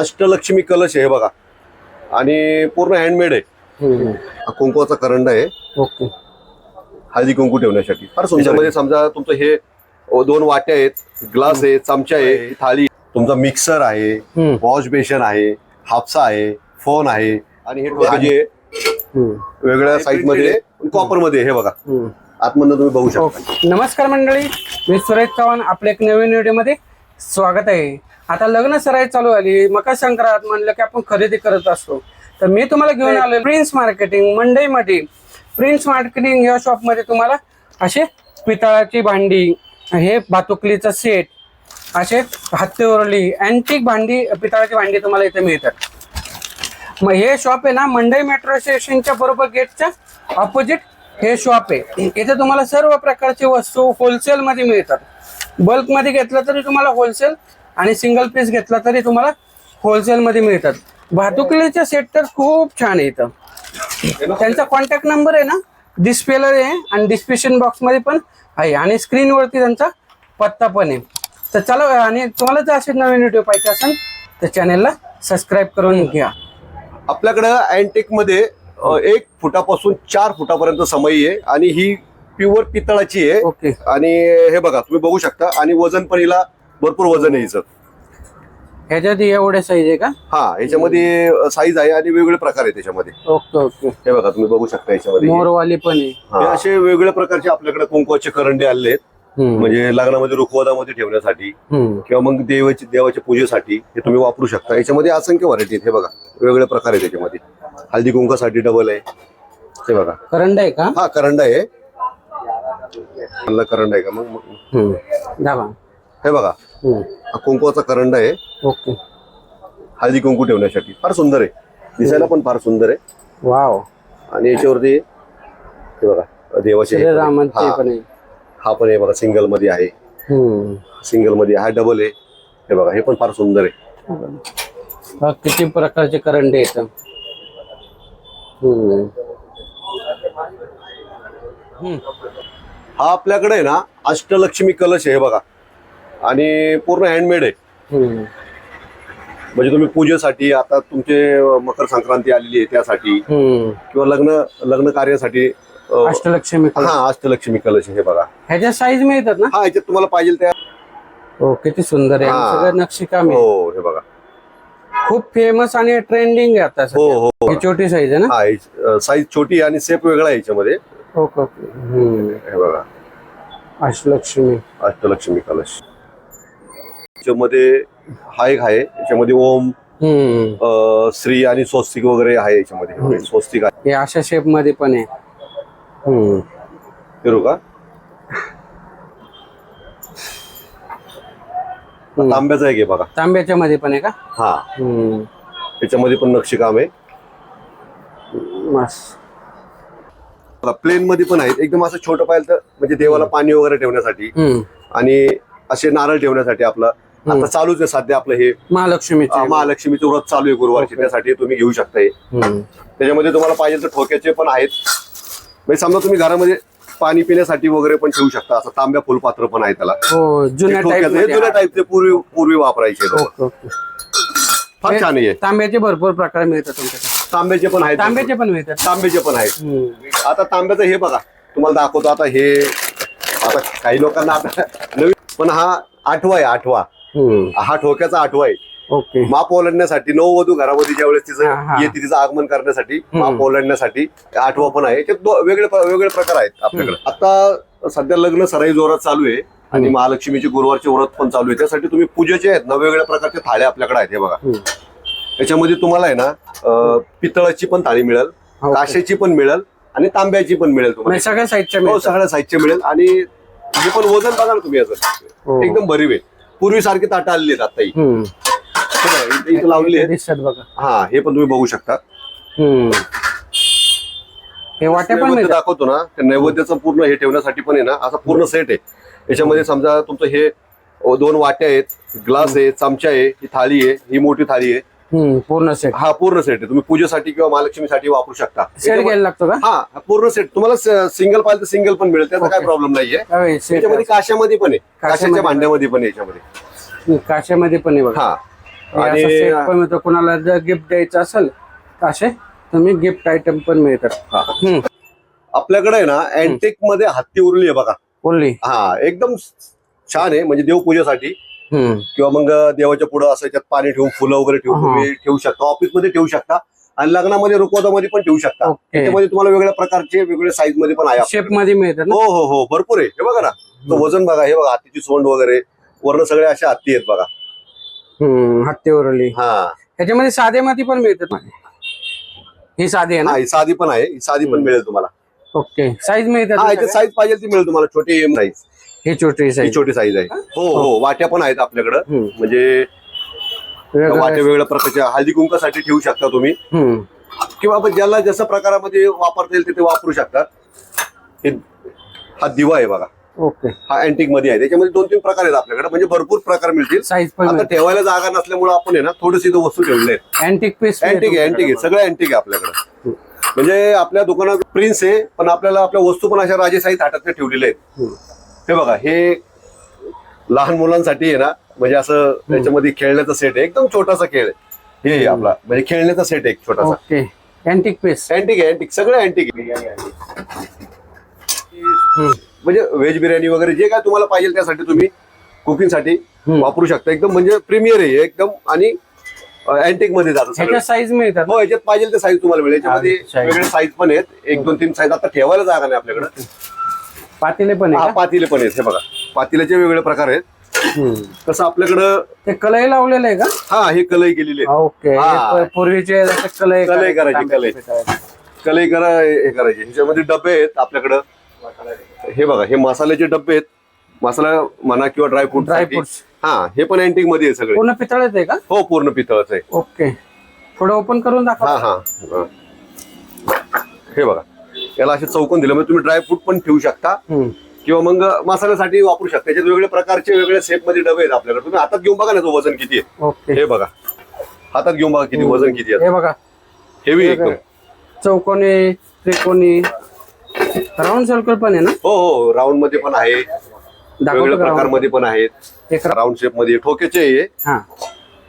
अष्टलक्ष्मी कलश आहे हे बघा. आणि पूर्ण हँडमेड आहे. हा कुंकवाचा करंडा आहे. ओके. हळदी कुंकू ठेवण्यासाठी. फार सुंदर समजा तुमचं हे दोन वाट्या आहेत. ग्लास आहे चमचा आहे थाळी. तुमचा मिक्सर आहे. वॉश बेशन आहे हापसा आहे फोन आहे. आणि हे. वेगळ्या साईजमध्ये कॉपरमध्ये हे बघा. आतमधनं तुम्ही बघू शकता. नमस्कार मंडळी मी सुरेश चव्हाण आपल्या एक नवीन व्हिडिओमध्ये स्वागत आहे. आता लग्न सराई चालू आली मकर संक्रांत म्हणलं की आपण खरेदी करत असतो. तर मी तुम्हाला घेऊन आलो प्रिन्स मार्केटिंग मंडईमध्ये प्रिन्स मार्केटिंग या शॉपमध्ये तुम्हाला असे पितळाची भांडी हे भातुकलीचं सेट असे हत्तीवरली अँटिक भांडी पितळाची भांडी तुम्हाला इथे मिळतात. मग हे शॉप आहे ना मंडई मेट्रो स्टेशनच्या बरोबर गेटच्या ऑपोजिट हे शॉप आहे. इथे तुम्हाला सर्व प्रकारची वस्तू होलसेल मध्ये मिळतात. बल्कमध्ये घेतलं तरी तुम्हाला होलसेल आणि सिंगल पीस घेतला तरी तुम्हाला होलसेल मध्ये मिळतात. भातुकलीचे सेट तर खूप छान आहे इथं. त्यांचा कॉन्टॅक्ट नंबर आहे ना? डिस्प्लेला आहे आणि डिस्क्रिप्शन बॉक्समध्ये पण आहे. आणि स्क्रीनवरती त्यांचा पत्ता पण आहे. तर चला आणि तुम्हाला जर असे नवीन व्हिडिओ पाहिजे असेल तर चॅनेलला सबस्क्राईब करून घ्या. आपल्याकडं अँटिकमध्ये अ, एक फुटापासून चार फुटापर्यंत समई आहे आणि ही प्युअर पितळाची आहे. ओके. आणि हे बघा तुम्ही बघू शकता. आणि वजन पण हिला भरपूर वजन आहे हिचं. ह्याच्यात एवढे साईज आहे का? हा याच्यामध्ये साईज आहे आणि वेगवेगळे प्रकार आहे त्याच्यामध्ये ओके ओके. हे बघा तुम्ही बघू शकता याच्यामध्ये मोरवाली पण आहे. हे. असे वेगवेगळ्या प्रकारचे आपल्याकडे कुंकवाचे करंडे आले आहेत. म्हणजे लग्नामध्ये रुखवदामध्ये ठेवण्यासाठी. किंवा मग देवाची देवाच्या पूजेसाठी हे तुम्ही वापरू शकता. याच्यामध्ये असंख्य व्हरायटी आहेत. हे बघा वेगवेगळे प्रकार आहे त्याच्यामध्ये हळदी कुंकासाठी डबल आहे. हे बघा. करंड आहे का? हा करंडा आहे. करंडा आहे का मग. दाबा. हे बघा. हम्म. हा कुंकवाचा करंडा आहे. ओके. हळदी कुंकू ठेवण्यासाठी. फार सुंदर आहे. दिसायला पण फार सुंदर आहे. वाव. आणि याच्यावरती हे बघा देवाचे हे पण आहे. श्रीरामांचे हा, पण आहे. हा पण आहे बघा सिंगलमध्ये आहे. हम्म. सिंगलमध्ये हा डबल आहे. हे बघा हे पण फार सुंदर आहे. हा, किती प्रकारचे करंडे आहेत. हम्म. हम्म. हा आपल्याकडे आहे ना अष्टलक्ष्मी कलश आहे हे बघा. आणि पूर्ण हँडमेड आहे. म्हणजे तुम्ही पूजेसाठी आता तुमचे मकर संक्रांती आलेली आहे त्यासाठी. किंवा लग्न लग्न कार्यासाठी अष्टलक्ष्मी. हा अष्टलक्ष्मी कलश हे बघा. ह्याच्या साईज मिळतात ना? हा याच्यात तुम्हाला पाहिजे त्या हो किती सुंदर आहे. हा. आणि सगळं नक्षीकाम आहे. हो हे बघा. खूप फेमस आणि ट्रेंडिंग आहे आता हो सध्या. हो. ही छोटी साईज आहे ना? हा साईज छोटी आणि सेप वेगळा आहे याच्यामध्ये. Okay okay. हम्म. हे बघा. अष्टलक्ष्मी. अष्टलक्ष्मी कलश. याच्यामध्ये हा एक आहे याच्यामध्ये ओम. अ, श्री आणि स्वस्तिक वगैरे आहे याच्यामध्ये. स्वस्तिक आहे. हे अशा शेपमध्ये पण आहे. हम्म. फिरू का तांब्याचा एक आहे बघा. तांब्याच्या मध्ये पण आहे का? हा. हम्म. त्याच्यामध्ये पण नक्षीकाम आहे. मस्त. प्लेन मध्ये पण आहेत. एकदम असं छोटं पाहिलं तर म्हणजे देवाला पाणी वगैरे ठेवण्यासाठी हम्म. आणि असे नारळ ठेवण्यासाठी आपलं आता चालूच आहे सध्या आपलं हे महालक्ष्मीचे अ, महालक्ष्मीचं व्रत चालू आहे गुरुवारची त्यासाठी तुम्ही घेऊ शकता हे. त्याच्यामध्ये तुम्हाला पाहिजे तर ठोक्याचे पण आहेत. म्हणजे समजा तुम्ही घरामध्ये पाणी पिण्यासाठी वगैरे पण ठेवू शकता असं तांब्या फुलपात्र पण आहे त्याला. हो जुन्या. हे टाईपचे पूर्वी पूर्वी वापरायचे फार छान आहे हे. तांब्याचे भरपूर प्रकार मिळतात तुमच्याकडे. तांब्याचे पण आहेत. तांब्याचे पण मिळतात. तांब्याचे पण आहेत. आता तांब्याचं हे बघा तुम्हाला दाखवतो. आता हे आता काही लोकांना आता नवीन पण हा आठवा आहे आठवा. हा ठोक्याचा आठवा आहे. ओके. माप ओलांडण्यासाठी नववधू घरामध्ये ज्यावेळेस हा, तिचं हा. येते तिचं आगमन करण्यासाठी माप ओलांडण्यासाठी आठवा पण आहे. दो- वेगळे वेगळे प्रकार आहेत आपल्याकडे. आता सध्या लग्न सराई जोरात चालू आहे आणि महालक्ष्मीचे गुरुवारचे व्रत पण चालू आहे. त्यासाठी तुम्ही पूजेचे आहेत ना वेगवेगळ्या प्रकारच्या थाळ्या आपल्याकडे आहेत हे बघा. त्याच्यामध्ये तुम्हाला आहे ना पितळाची पण थाळी मिळेल. काशेची पण मिळेल आणि तांब्याची पण मिळेल तुम्हाला. सगळ्या साईजच्या हो मिळतात सगळ्या साईजचे मिळेल आणि हे पण वजन बघा ना तुम्ही हो. याचं एकदम भरीव आहे. पूर्वी सारखी ताटं आलेली आहेत आता ही. हे इथे- इथे लावलेली आहेत दिसतात बघा हा हे पण तुम्ही बघू शकता हम्म. हे वाट्या पण नैवेद्य मिळतात दाखवतो ना नैवेद्याचं पूर्ण हे ठेवण्यासाठी पण आहे ना असा पूर्ण सेट आहे याच्यामध्ये समजा तुमचं हे अ, दोन वाट्या आहेत ग्लास आहे चमचा आहे ही थाळी आहे ही मोठी थाळी आहे. पूर्ण सेट हा पूर्ण सेट आहे. तुम्ही पूजेसाठी किंवा महालक्ष्मीसाठी वापरू शकता. सेट घ्यायला लागतो का? हा हा पूर्ण सेट तुम्हाला सिंगल पाहिजे तर सिंगल पण मिळेल. त्याचा काय प्रॉब्लेम नाहीये. अरे, set याच्यामध्ये काशामध्ये पण आहे. काशाच्या काशामध्ये भांड्यामध्ये पण आहे याच्यामध्ये. काशामध्ये पण आहे बघा. हा. आणि- कोणाला जर गिफ्ट द्यायचं असेल असे तुम्ही गिफ्ट आयटम पण मिळतात. आपल्याकडे आहे ना अँटिकमध्ये हत्ती उरली आहे बघा. बोलली हा एकदम छान आहे. म्हणजे देवपूजेसाठी. किंवा मग देवाच्या पुढं असं त्याच्यात पाणी ठेवून फुलं वगैरे ठेवून. तुम्ही ठेवू शकता ऑफिसमध्ये ठेवू शकता. आणि लग्नामध्ये रुकवतामध्ये पण ठेवू शकता. त्याच्यामध्ये तुम्हाला वेगळ्या प्रकारचे वेगवेगळ्या साईजमध्ये पण आहे. शेपमध्ये मिळतात हो हो हो. भरपूर आहे. हे बघा ना. तो वजन बघा. हे बघा हातीची सोंड वगैरे. वर्ण सगळे असे हत्ती आहेत बघा. हम्म हत्ती उरली. हा. ह्याच्यामध्ये साधे मध्ये पण मिळतात ही साधी आहे ना? हा साधी पण आहे. ही साधी पण मिळेल तुम्हाला. ओके. साईज मिळतात हा याच्यात? साईज पाहिजे ती मिळेल तुम्हाला. छोटी साईज ही छोटी ही साईज छोटी साईज आहे. हो? हो वाट्या पण आहेत आपल्याकडं. हम्म. म्हणजे वाट्या वेगळ्या प्रकारच्या. हळदी कुंकासाठी ठेवू शकता तुम्ही. किंवा आपण ज्याला जसं प्रकारामध्ये वापरता येईल ते वापरू शकतात हे हा दिवा आहे बघा. ओके. हा अँटिकमध्ये आहे. त्याच्यामध्ये दोन तीन प्रकार आहेत आपल्याकडे. म्हणजे भरपूर प्रकार मिळतील. साईज पण आता ठेवायला जागा नसल्यामुळे आपण आहे ना थोडीशी इथं वस्तू आहेत. अँटिक पीस अँटिक आहे अँटिक आहे. सगळं अँटिक आहे आपल्याकडे. म्हणजे आपल्या दुकानात प्रिन्स आहे पण आपल्याला आपल्या वस्तू पण अशा राजेशाही ताटात ठेवलेल्या आहेत. हे बघा हे लहान मुलांसाठी आहे ना म्हणजे असं त्याच्यामध्ये खेळण्याचा सेट आहे. एकदम छोटासा खेळ आहे. हे आपला म्हणजे खेळण्याचा सेट आहे एक छोटासा. ओके. अँटिक पीस अँटिक आहे अँटिक सगळं अँटिक म्हणजे व्हेज बिर्याणी वगैरे जे काय तुम्हाला पाहिजे त्यासाठी तुम्ही कुकिंगसाठी. वापरू शकता. एकदम म्हणजे प्रीमियर आहे. एकदम आणि अँटिकमध्ये जातं सगळं. ह्याच्या साईज मिळतात हो याच्यात पाहिजे ते साईज तुम्हाला मिळेल. याच्यामध्ये. वेगळे साईज पण आहेत. एक दोन तीन साईज आता ठेवायला जागा नाही आपल्याकडे. पातेले पण हा आहे का? पातीले पण आहेत. हे बघा पातील्याचे वेगळे प्रकार आहेत. हम्म. कसं आपल्याकडं ते कलई लावलेलं आहे का? हा हे कलई केलेली आहे ओके हा. हे प- पूर्वीचे जसे कलई कलई करायची, कलई. कलई करा हे करायचे. ह्याच्यामध्ये डबे आहेत आपल्याकडं. हे बघा हे मसाल्याचे डबे आहेत. मसाला म्हणा किंवा ड्रायफ्रूट ड्रायफ्रुट्स हा हे पण अँटिकमध्ये आहे सगळे. पूर्ण पितळच आहे का? हो पूर्ण पितळच आहे. ओके. थोडं ओपन करून हा दाखवा. हा हा. हे बघा. याला असे चौकोन दिलं. म्हणजे तुम्ही ड्रायफ्रूट पण ठेवू शकता. किंवा मग मसाल्यासाठी वापरू शकता. त्याच्यात वेगवेगळ्या प्रकारचे वेगवेगळ्या शेपमध्ये डबे आहेत आपल्याकडे. तुम्ही हातात घेऊन बघा ना तो वजन किती आहे. हे बघा. हातात घेऊन बघा किती वजन किती आहे. हे बघा. हेवी एकदम. चौकोनी त्रिकोणी. राऊंड सर्कल पण आहे ना? हो हो. राऊंडमध्ये पण आहे. वेगवेगळ्या दाखवतो प्रकार राऊंडमध्ये पण आहेत. राऊंड शेपमध्ये. ठोक्याचे हा.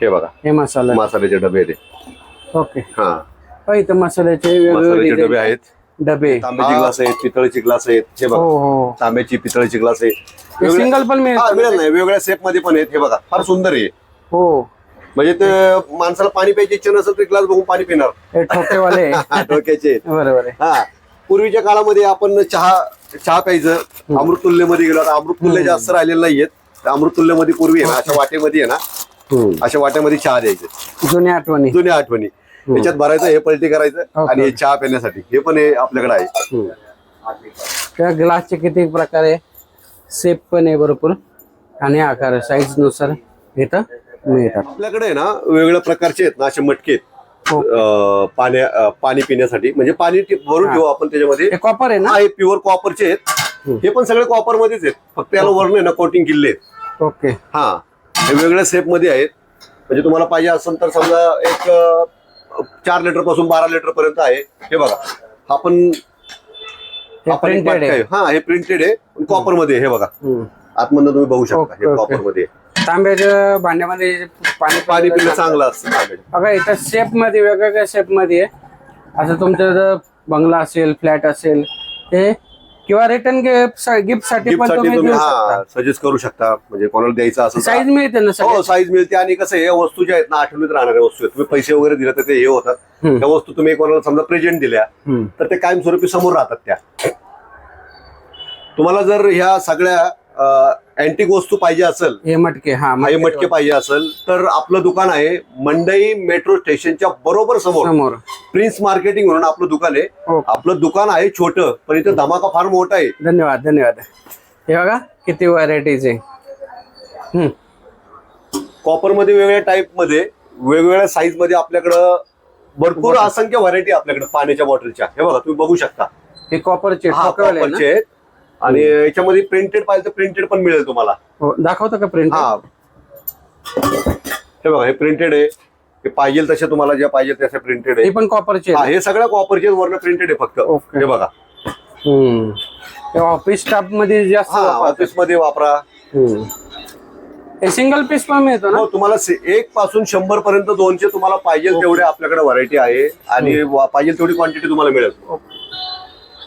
हे. बघा. हे मसाला. मसाल्याचे डबे आहेत. ओके. हा. इथं मसाल्याचे वेगवेगळे डबे. आहेत. डबे. तांब्याची ग्लास आहेत पितळेची ग्लास आहेत हे हो बघा. हो तांब्याची पितळेची ग्लास आहे. वेगवेगळ्या- सिंगल पण हा, मिळेल मिळेल नाही वेगवेगळ्या शेपमध्ये पण आहेत. हे बघा फार सुंदर आहे. हो. म्हणजे ते माणसाला पाणी प्यायची इच्छा नसेल तर ग्लास बघून पाणी पिणार. हे ठोकेवाले. आहेत. बरोबर आहे. हा. पूर्वीच्या काळामध्ये आपण चहा चहा प्यायचं. अमृततुल्यमध्ये गेलो आता अमृततुल्य जास्त राहिलेलं नाहीयेत अमृततुल्यमध्ये पूर्वी आहे ना अशा वाटेमध्ये आहे ना अशा वाट्यामध्ये चहा द्यायचे. जुन्या आठवणी. जुन्या आठवणी. याच्यात भरायचं हे पलटी करायचं आणि हे चहा पिण्यासाठी. हे पण हे आपल्याकडे आहे. त्या ग्लासचे किती प्रकार आहे? सेप पण आहे भरपूर. आणि आकार साईजनुसार इथं मिळतात. आपल्याकडे आहे ना वेगवेगळ्या प्रकारचे आहेत ना असे मटके आहेत. हो. पाण्या पाणी पिण्यासाठी. म्हणजे पाणी भरून ठेवू आपण त्याच्यामध्ये. हे कॉपर आहे ना? हा हे प्युअर कॉपरचे आहेत. हे. पण सगळे कॉपर मध्येच आहेत. फक्त याला वरण आहे ना कोटिंग किल्ले आहेत. ओके. हा. हे वेगवेगळ्या शेपमध्ये आहेत. म्हणजे तुम्हाला पाहिजे असेल तर समजा एक चार लिटरपासून बारा लिटर पर्यंत आहे. हे बघा. हा पण हे हा पण एक प्रिंटेड आहे. हा हे प्रिंटेड आहे. कॉपरमध्ये आहे, हे बघा. आतमधनं तुम्ही बघू शकता ओके, हे ओके. कॉपरमध्ये आहे. तांब्याच्या भांड्यामध्ये पाणी पाणी पिणं चांगलं असतं बघा इथं शेपमध्ये वेगवेगळ्या शेपमध्ये आहे असं तुमचं जर बंगला असेल फ्लॅट असेल ते किंवा रिटर्न गिफ्ट गिफ्टसाठी पण साठी तुम्ही हा सजेस्ट करू शकता म्हणजे कोणाला द्यायचं असेल तर. साईज मिळते ना हो साईज मिळते आणि कसं या वस्तू ज्या आहेत ना आठवणीत राहणाऱ्या वस्तू आहेत तुम्ही पैसे वगैरे दिले तर ते हे होतात हम्म. त्या वस्तू तुम्ही कोणाला समजा प्रेझेंट दिल्या हम्म. तर ते कायमस्वरूपी समोर राहतात त्या तुम्हाला जर ह्या सगळ्या अँटिक वस्तू पाहिजे असेल हे मटके हा हे मटके पाहिजे असेल तर आपलं दुकान आहे मंडई मेट्रो स्टेशनच्या बरोबर समोर. समोर. प्रिन्स मार्केटिंग म्हणून आपलं दुकान आहे. हो. आपलं दुकान आहे छोटं पण इथं धमाका फार मोठा आहे. धन्यवाद धन्यवाद. हे बघा किती व्हरायटीज आहे. कॉपरमध्ये वेगवेगळ्या टाईपमध्ये वेगवेगळ्या साईजमध्ये आपल्याकडं भरपूर असंख्य व्हरायटी आपल्याकडे पाण्याच्या बॉटलच्या हे बघा तुम्ही बघू शकता. हे? कॉपरचे आहेत. आणि याच्यामध्ये प्रिंटेड पाहिजे तर प्रिंटेड पण मिळेल तुम्हाला. हो दाखवतो का प्रिंट हा. हे बघा हे प्रिंटेड आहे. हे पाहिजे तसे तुम्हाला जे पाहिजे तसे प्रिंटेड हे आहे पण कॉपरचे हा हे सगळ्या कॉपरचे वरनं प्रिंटेड आहे फक्त. ओके. हे बघा. ऑफिस स्टाफमध्ये जास्त हा. ऑफिसमध्ये वापरा. हे सिंगल पीस पण मिळतो ना? हो तुम्हाला से- एक पासून शंभर पर्यंत दोनशे तुम्हाला पाहिजे तेवढे आपल्याकडे व्हरायटी आहे. आणि वा- पाहिजे तेवढी क्वांटिटी तुम्हाला मिळेल.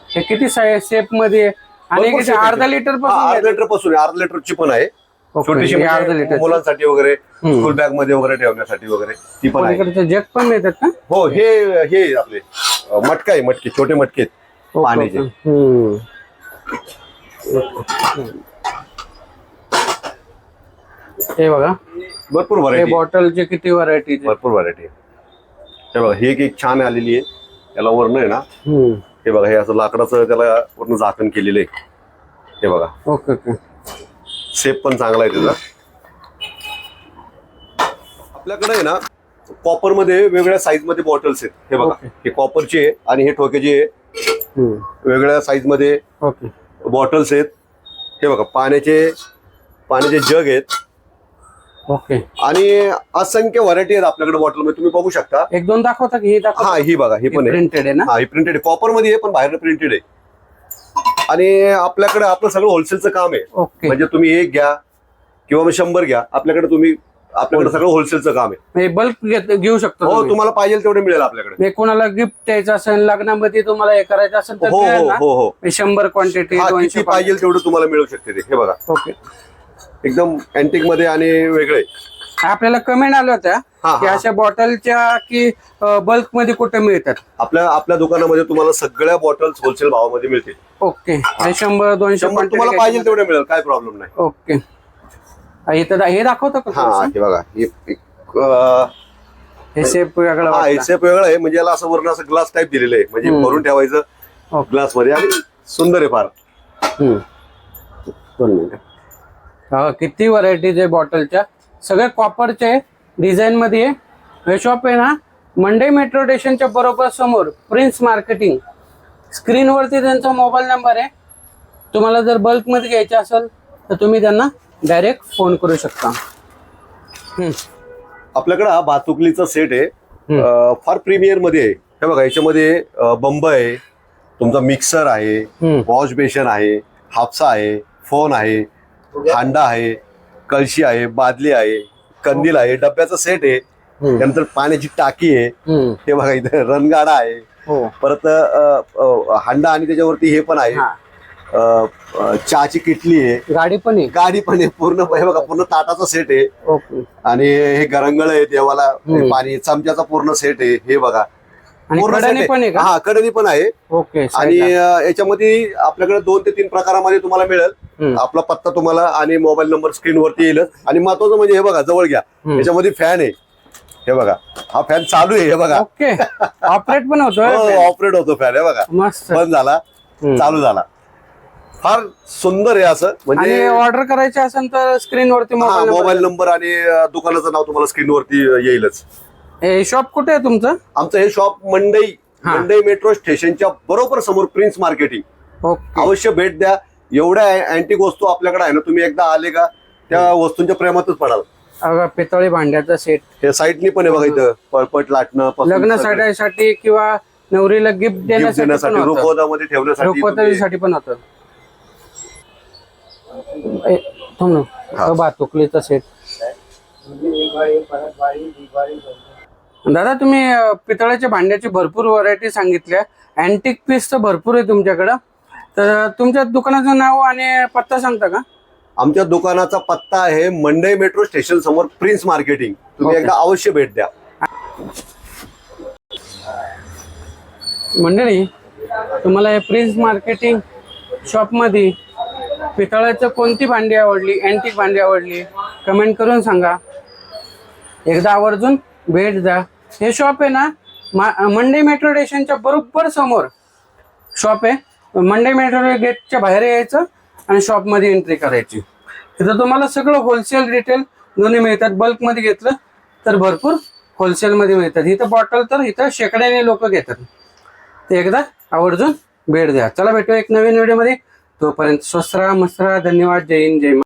हे किती शेपमध्ये आहे? आणि भरपूर आहे. अर्धा लिटर हा, पासून अर्धा लिटरपासून आहे. अर्धा लिटरची पण आहे. ओके, छोटीशी हे अर्धा म्हणजे लिटर मुलांसाठी वगैरे. स्कूल बॅगमध्ये वगैरे ठेवण्यासाठी वगैरे ती पण आहे. पलीकडचे जग पण मिळतात का हो हे हे आपले अ, मटका आहे मटके छोटे मटके आहेत पाण्याचे. हम्म. हे बघा. भरपूर हे व्हरायटी बॉटलचे किती व्हरायटी भरपूर व्हरायटी हे बघा ही एक एक छान आलेली आहे. याला वर्ण आहे ना? हे बघा हे असं लाकडाचं त्याला पूर्ण झाकण केलेलं आहे. हे बघा. Okay okay. सेप पण चांगला आहे त्याचा. आपल्याकडे आहे ना कॉपरमध्ये वेगवेगळ्या साईजमध्ये बॉटल्स आहेत. हे बघा. हे कॉपरचे आहे आणि हे ठोक्याचे आहे. वेगवेगळ्या साईजमध्ये ओके. बॉटल्स आहेत. हे बघा पाण्याचे पाण्याचे जग आहेत. ओके. आणि असंख्य व्हरायटी आहेत आपल्याकडे बॉटलमध्ये. तुम्ही बघू शकता. एक दोन दाखवता की हे दाखव हा ही बघा ही पण प्रिंटेड आहे ना? हा ही प्रिंटेड आहे. कॉपरमध्ये आहे पण बाहेर प्रिंटेड आहे. आणि आपल्याकडे आपलं सगळं होलसेलचं काम आहे. ओके. म्हणजे तुम्ही एक घ्या किंवा मग शंभर घ्या. आपल्याकडे तुम्ही आपल्याकडे सगळं होलसेलचं काम आहे. बल्क घेऊ शकतो हो तुम्ही. तुम्हाला पाहिजे तेवढे मिळेल आपल्याकडे. कोणाला गिफ्ट द्यायचं असेल लग्नामध्ये तुम्हाला हे करायचं असेल तर हो हो? हो हो. शंभर क्वांटिटी पाहिजे तेवढं तुम्हाला मिळू शकते ते. हे बघा. ओके. एकदम अँटिकमध्ये आणि वेगळे आपल्याला कमेंट आल्या होत्या की. अशा बॉटलच्या की बल्कमध्ये कुठे मिळतात आपल्या आपल्या दुकानामध्ये तुम्हाला सगळ्या बॉटल्स होलसेल भावामध्ये मिळतील ओके हे शंभर दोनशे तुम्हाला पाहिजे. तेवढे मिळेल काय प्रॉब्लेम नाही ओके हा, हे दाखवतो का हा बघा हे सेप वेगळं हा. एसएफ वेगळं आहे म्हणजे याला असं वरून असं ग्लास टाईप दिलेलं आहे म्हणजे. भरून ठेवायचं. ग्लासमध्ये आणि सुंदर आहे फार. दोन मिनिटं किती व्हरायटीज आहे बॉटलच्या सगळे कॉपरचे डिझाईन मध्ये. आहे. हे शॉप आहे ना मंडे मेट्रो स्टेशनच्या बरोबर समोर प्रिन्स मार्केटिंग स्क्रीनवरती त्यांचा मोबाईल नंबर आहे. तुम्हाला जर बल्कमध्ये घ्यायचे असेल तर तुम्ही त्यांना डायरेक्ट फोन करू शकता. आपल्याकडे हा भातुकलीचा सेट आहे. फार प्रीमियरमध्ये आहे. हे बघा याच्यामध्ये बंब आहे. तुमचा मिक्सर आहे. वॉश बेशन आहे. हापसा आहे. फोन आहे. हांडा आहे कळशी आहे बादली आहे कंदील आहे डब्याचा सेट आहे. त्यानंतर पाण्याची टाकी आहे. हे बघा इथे रणगाडा आहे. हो. परत हांडा आणि त्याच्यावरती हे पण आहे. हा. चहाची किटली आहे. गाडी पण आहे. गाडी पण आहे. पूर्ण हे बघा पूर्ण ताटाचा सेट आहे. आणि हे गरंगळ आहे देवाला. पाणी चमच्याचा पूर्ण सेट आहे. हे बघा. पूर्ण कढणी set पण आहे का? हा कडणी पण आहे. ओके आणि याच्यामध्ये आपल्याकडे दोन ते तीन प्रकारामध्ये तुम्हाला मिळेल. आपला पत्ता तुम्हाला आणि मोबाईल नंबर स्क्रीन वरती येईलच. आणि महत्वाचं म्हणजे हे बघा जवळ घ्या. याच्यामध्ये फॅन आहे. हे बघा. हा फॅन चालू आहे हे बघा. ओके. ऑपरेट पण होतोय ऑपरेट होतो फॅन हे बघा. मस्त. बंद झाला. चालू झाला. फार सुंदर आहे असं. म्हणजे ऑर्डर करायचे असेल तर स्क्रीन वरती हा मोबाईल नंबर आणि दुकानाचं नाव तुम्हाला स्क्रीन वरती येईलच. हे शॉप कुठे आहे तुमचं? आमचं हे शॉप मंडई हा. मंडई मेट्रो स्टेशनच्या बरोबर समोर प्रिन्स मार्केटिंग ओके. अवश्य भेट द्या. एवढ्या अँटिक वस्तू आपल्याकडे आहे ना तुम्ही एकदा आले का त्या वस्तूंच्या प्रेमातच पडाल. अगं, पितळी भांड्याचा सेट हे साईडनी पण आहे बघा इथं पळपट लाटणं पासून लग्न सगळं. साड्यासाठी किंवा नवरीला गिफ्ट देण्यासाठी देण्यासाठी पण होतं. रुखवतामध्ये ठेवण्यासाठी तुम्ही- रुखवतासाठी पण होतं. ए, थांब ना. हा. अगं, भातुकलीचा सेट दादा तुम्ही अं, पितळ्याच्या भांड्याची भरपूर व्हरायटी सांगितल्या. अँटिक पीस तर भरपूर आहे तुमच्याकडं. तर तुमच्या दुकानाचं नाव आणि पत्ता सांगता का? आमच्या दुकानाचा पत्ता आहे मंडई मेट्रो स्टेशन समोर प्रिन्स मार्केटिंग. तुम्ही. एकदा अवश्य भेट द्या. मंडळी तुम्हाला हे प्रिन्स मार्केटिंग शॉपमध्ये पितळाचं कोणती भांडी आवडली अँटिक भांडी आवडली? कमेंट करून सांगा. एकदा आवर्जून भेट द्या. हे शॉप आहे ना मंडे मेट्रो स्टेशनच्या बरोबर समोर शॉप आहे. मंडे मेट्रो गेटच्या बाहेर यायचं आणि शॉपमध्ये एंट्री करायची. इथं तुम्हाला सगळं होलसेल रिटेल दोन्ही मिळतात. बल्कमध्ये घेतलं तर भरपूर होलसेलमध्ये मिळतात. इथं बॉटल तर इथं शेकड्याने लोक घेतात. ते एकदा आवर्जून भेट द्या. चला भेटू एक नवीन व्हिडिओमध्ये तोपर्यंत स्वस्त राहा मस्त राहा. धन्यवाद. जय हिंद जय